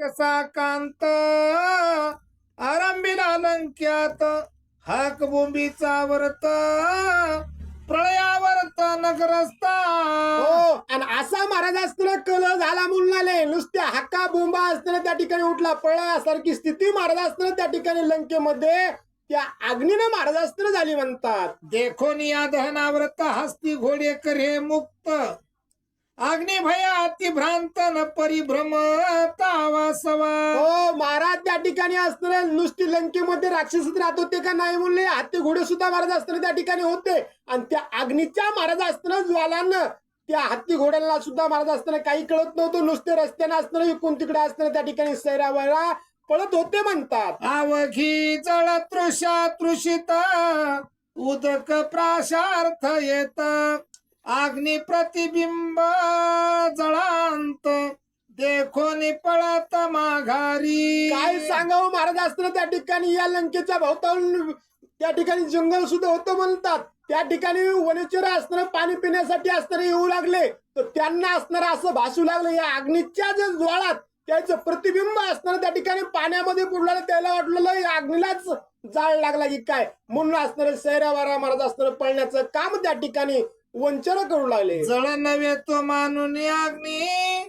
कसा कांत? आरंभीला लंक्यात हाक बोंबीचा वर्त प्रळयावर्त नगरस्ता हो आणि असा महाराज असताना कल झाला मुलाले नुसत्या हक्का बोंबा असताना त्या ठिकाणी उठला. पळयासारखी स्थिती महाराज असताना त्या ठिकाणी लंकेमध्ये त्या अग्नीनं महाराज असताना झाली म्हणतात. देखोन या दहनाव्रत हस्ती घोडे करे मुक्त. अग्निभय अतिभ्रांत न परिभ्रम तावासवा हो महाराज त्या ठिकाणी असताना नुसती लंकेमध्ये राक्षस राहत होते का नाही म्हणले हत्ती घोडे सुद्धा महाराज असताना त्या ठिकाणी होते. आणि त्या अग्नीच्या महाराज असताना ज्वालानं त्या हत्ती घोड्यांना सुद्धा महाराज असताना काही कळत नव्हतं. नुसते रस्त्याने असताना इकडून तिकडे असताना त्या ठिकाणी सैरावळा पळत होते म्हणतात. आवघी जळ तृषा तृषित उदक प्राशार्थ येत. अग्नि प्रतिबिंब जळांत देखोनी पळत माघारी. काय सांगावं महाराज असताना त्या ठिकाणी? या लंकेच्या भोवतावरून त्या ठिकाणी जंगल सुद्धा होतं म्हणतात. त्या ठिकाणी वनचर असणारे पाणी पिण्यासाठी असणारे येऊ लागले. तर त्यांना असणार असं भासू लागलं. या अग्नीच्या जे ज्वाळात त्याचं प्रतिबिंब असणार त्या ठिकाणी पाण्यामध्ये बुडलेलं त्याला वाटलेलं या अग्नीलाच जाळ लागला की काय? म्हणून असणारे सैरावारा महाराज असणारे पळण्याचं काम त्या ठिकाणी वंचर करू लागले. जळ नव्हे तो मानून अग्नी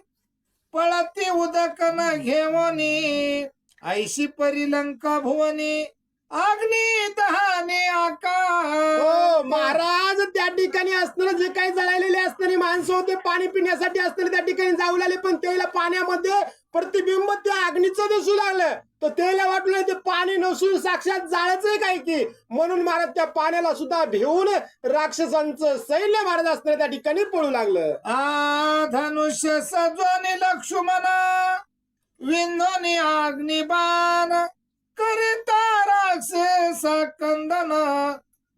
पळती उदक न घेवनी ऐशी परिलंका भुवनी. अग्नी दहाने हो आका महाराज त्या ठिकाणी असणारे जे काही जळालेले असणारे माणसं होते पाणी पिण्यासाठी असणारे त्या ठिकाणी जाऊ लागले पण त्याला पाण्यामध्ये प्रतिबिंब त्या अग्नीचं दिसू लागलं. तर त्याला वाटलं ते पाणी नसून साक्षात जाळच आहे काय की? म्हणून महाराज त्या पाण्याला सुद्धा भिवून राक्षसांचं सैन्य महाराज असणारे त्या ठिकाणी पळू लागलं. आ धनुष्य सजवणी लक्ष्मण विंदोनी अग्निबाण करिता राक्षस कंदन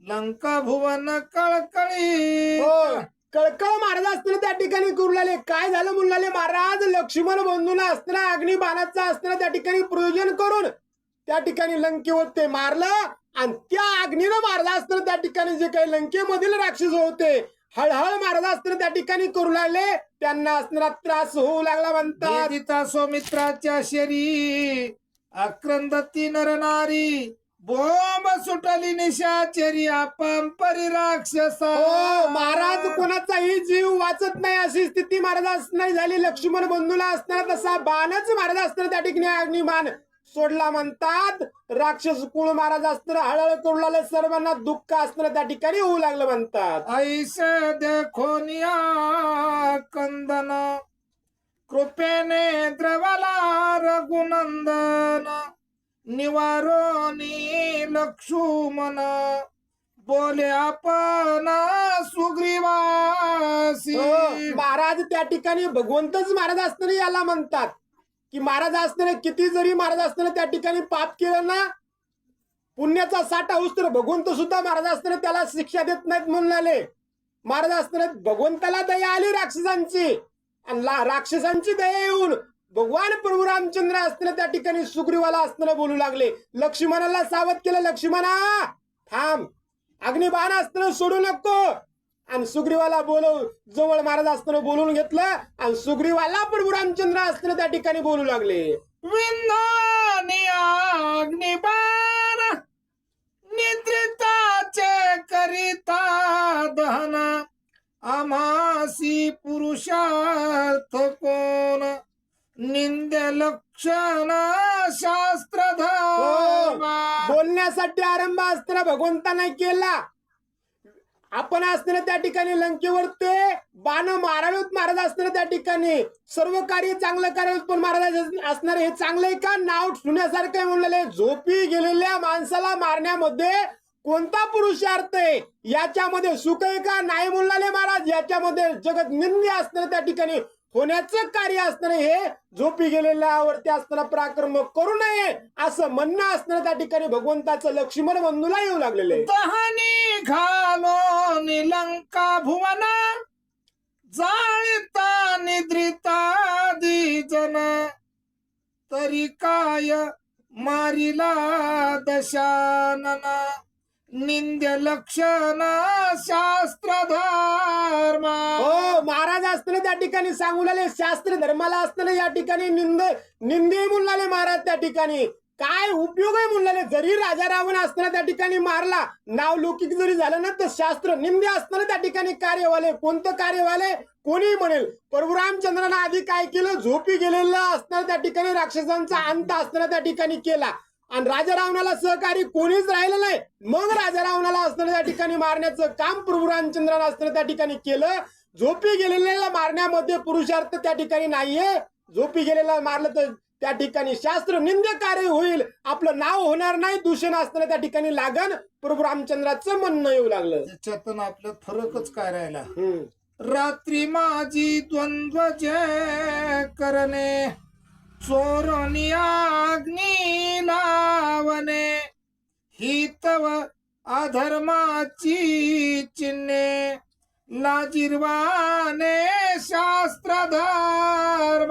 लंका भुवन कळकळी. हो कळकळ महाराज असताना त्या ठिकाणी करू लागले. काय झालं म्हणले महाराज? लक्ष्मण बंधूला असताना अग्निबाणाचा असताना त्या ठिकाणी प्रयोजन करून त्या ठिकाणी लंकेवर ते मारलं आणि त्या अग्नीनं मारला असताना त्या ठिकाणी जे काही लंकेमधील राक्षस होते हळहळ महाराज असताना त्या ठिकाणी करू लागले. त्यांना असणारा त्रास होऊ लागला म्हणतात. सौमित्राच्या शरी आक्रंदती नरनारी बोंब सुटली निशाचरी आपण परिराक्षस हो महाराज कोणाचाही जीव वाचत नाही अशी स्थिती महाराज असणार झाली. लक्ष्मण बंधूला असताना तसा बाणच महाराज असताना त्या ठिकाणी अग्निबाण सोडला म्हणतात. राक्षस कुळ महाराज असताना हळहळ करू लागले. सर्वांना दुःख असताना त्या ठिकाणी होऊ लागलं म्हणतात. ऐस देखोनिया कंदन. कृपेने द्रवला रघुनंदन. निवारोनी लक्ष्मण बोले आपण सुग्रीवासी. हो, महाराज त्या ठिकाणी भगवंतच महाराज असताना याला म्हणतात की महाराज असताना किती जरी महाराज असताना त्या ठिकाणी पाप केलं ना पुण्याचा साठा होऊस तर भगवंत सुद्धा महाराज असताना त्याला शिक्षा देत नाहीत म्हणून आले महाराज असताना भगवंताला दया आली राक्षसांची. आणि राक्षसांची दया येऊन भगवान प्रभू रामचंद्र असताना त्या ठिकाणी सुग्रीवाला असताना बोलू लागले. लक्ष्मणाला सावध केलं लक्ष्मणा थांब. अग्निबाण असताना सोडू नको. आणि सुग्रीवाला बोलव जवळ महाराज असताना बोलून घेतलं आणि सुग्रीवाला प्रभू रामचंद्र असताना त्या ठिकाणी बोलू लागले. अग्निबाण निद्रिताचे करिता दहना आमासी पुरुषार्थ कोण? निंद लक्षण शास्त्र हो, बोलण्यासाठी आरंभ असताना भगवंताने केला. आपण असताना त्या ठिकाणी लंकेवर ते बाण मारावेत महाराज असणार त्या ठिकाणी. सर्व कार्य चांगलं करावेत पण महाराज असणार हे चांगलं आहे का? नाव ठेवण्यासारखं म्हणलेले झोपी गेलेल्या माणसाला मारण्यामध्ये कोणता पुरुषार्थ आहे? याच्यामध्ये सुख आहे का? नाही म्हणलाले महाराज याच्यामध्ये जगत निंदी असणार त्या ठिकाणी होण्याचं कार्य असणार हे झोपी गेलेल्यावरती असताना पराक्रम करू नये असं म्हणणं असणार त्या ठिकाणी भगवंताचं लक्ष्मण बंधूला येऊ लागलेलं. घालो निलंका भुवन जाळिता निद्रिता दिजन तरी काय मारिला दशानन. निंद्य लक्षण शास्त्र धर्म शास्त्र त्या ठिकाणी सांगू लागले. शास्त्र धर्माला असताना या ठिकाणी निंद निंदे म्हणून महाराज त्या ठिकाणी. काय उपयोग आहे म्हणले जरी राजा रावण असताना त्या ठिकाणी मारला नाव लौकिक जरी झालं ना तर शास्त्र निंदे असताना त्या ठिकाणी कार्यवाले कोणतं कार्यवाले? कोणी म्हणेल. प्रभू रामचंद्रानं आधी काय केलं? झोपी गेलेलं असताना त्या ठिकाणी राक्षसांचा अंत असताना त्या ठिकाणी केला. आणि राजा रावणाला सहकारी कोणीच राहिलं नाही. मग राजा रावणाला असताना त्या ठिकाणी मारण्याचं काम प्रभू रामचंद्राला असताना त्या ठिकाणी केलं. झोपी गेलेल्याला मारण्यामध्ये पुरुषार्थ त्या ठिकाणी नाहीये. झोपी गेलेला मारलं तर त्या ठिकाणी शास्त्र निंद्य कार्य होईल. आपलं नाव होणार नाही दूषण असताना त्या ठिकाणी लागन. प्रभू रामचंद्राचं म्हणणं येऊ लागलं. त्याच्यातून आपलं फरकच काय राहिला. रात्री माझी द्वंद्व जय करणे चोरणी अग्नी लावणे ही तव अधर्माची चिन्हे. लाजिरवाने शास्त्रधर्म.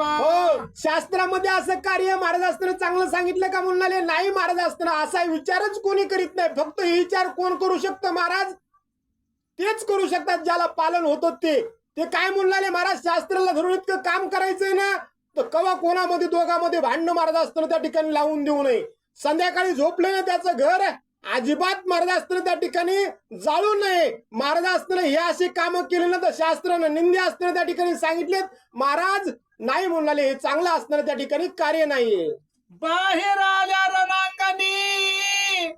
हो शास्त्रामध्ये असं कार्य महाराज असताना चांगलं सांगितलं का म्हणाले नाही महाराज असताना असा विचारच कोणी करीत नाही. फक्त हे विचार कोण करू शकतं महाराज? तेच करू शकतात ज्याला पालन होतं ते. ते काय म्हणाले महाराज? शास्त्राला धरून इतकं काम करायचंय ना तर कवा कोणामध्ये दोघांमध्ये भांडणं महाराज असताना त्या ठिकाणी लावून देऊ नये. संध्याकाळी झोपले ना त्याचं घर अजिबात मार्गास्त्र त्या ठिकाणी जाळू नये. मार्गास्त्र हे असे काम केले ना तर शास्त्रानं निंदे असताना त्या ठिकाणी सांगितलेत महाराज नाही म्हणाले हे चांगलं असणार त्या ठिकाणी कार्य नाहीये. बाहेर आल्या रणांगणी.